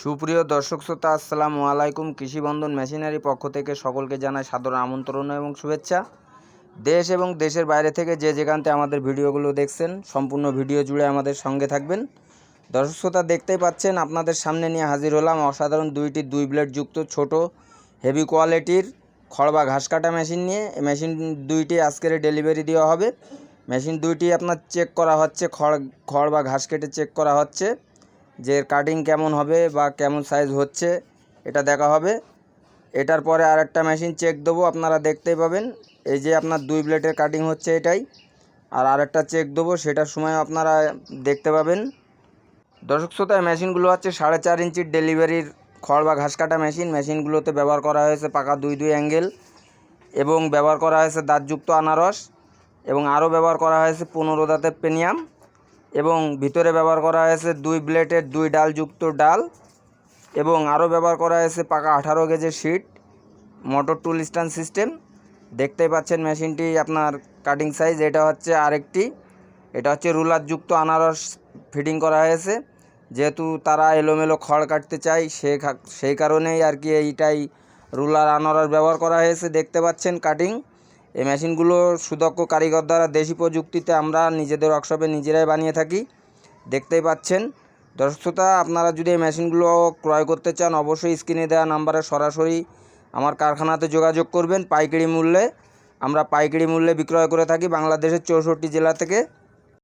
সুপ্রিয় দর্শক শ্রোতা, আসসালামু আলাইকুম। কৃষি বন্ধন মেশিনারি পক্ষ থেকে সকলকে জানাই সাদর আমন্ত্রণ এবং শুভেচ্ছা। দেশ এবং দেশের বাইরে থেকে যে যেখানতে আমাদের ভিডিওগুলো দেখছেন, সম্পূর্ণ ভিডিও জুড়ে আমাদের সঙ্গে থাকবেন। দর্শক শ্রোতা, দেখতেই পাচ্ছেন, আপনাদের সামনে নিয়ে হাজির হলাম অসাধারণ দুইটি দুই ব্লেড যুক্ত ছোট হেভি কোয়ালিটির খড় বা ঘাস কাটা মেশিন নিয়ে। মেশিন দুইটি আজকের ডেলিভারি দেওয়া হবে। মেশিন দুইটি আপনার চেক করা হচ্ছে, খড় খড় বা ঘাস কেটে চেক করা হচ্ছে। যে কাটিং কেমন হবে বা কেমন সাইজ হচ্ছে, এটা দেখা হবে। এটার পরে আর একটা মেশিন চেক দেবো, আপনারা দেখতেই পাবেন। এই যে আপনার দুই ব্লেডের কাটিং হচ্ছে এটাই। আর আরেকটা চেক দেবো, সেটার সময় আপনারা দেখতে পাবেন। দর্শক শ্রোতা মেশিনগুলো হচ্ছে সাড়ে চার ইঞ্চির ডেলিভারির খড় বা ঘাস কাটা মেশিন মেশিনগুলোতে ব্যবহার করা হয়েছে পাকা দুই দুই অ্যাঙ্গেল এবং ব্যবহার করা হয়েছে দাঁতযুক্ত আনারস। এবং আরও ব্যবহার করা হয়েছে পনেরো দাঁতের পেনিয়াম এবং ভিতরে ব্যবহার করা হয়েছে দুই ব্লেডের দুই ডালযুক্ত ডাল এবং আরও ব্যবহার করা হয়েছে পাকা আঠারো গেজের sheet, motor tool stand system. দেখতেই পাচ্ছেন মেশিনটি আপনার কাটিং সাইজ এটা হচ্ছে আরেকটি। এটা হচ্ছে রুলারযুক্ত আনারস ফিটিং করা হয়েছে। যেহেতু তারা এলোমেলো খড় কাটতে চায়, সে সেই কারণেই আর কি এইটাই রুলার আনারস ব্যবহার করা হয়েছে। দেখতে পাচ্ছেন কাটিং এই মেশিনগুলো সুদক্ষ কারিগর দ্বারা দেশি প্রযুক্তিতে আমরা নিজেদের ওয়ার্কশপে নিজেরাই বানিয়ে থাকি। দেখতেই পাচ্ছেন। দর্শকতা আপনারা যদি এই মেশিনগুলো ক্রয় করতে চান, অবশ্যই স্ক্রিনে দেওয়া নাম্বারে সরাসরি আমার কারখানাতে যোগাযোগ করবেন। পাইকারি মূল্যে, আমরা পাইকারি মূল্যে বিক্রয় করে থাকি বাংলাদেশের চৌষট্টি জেলা থেকে।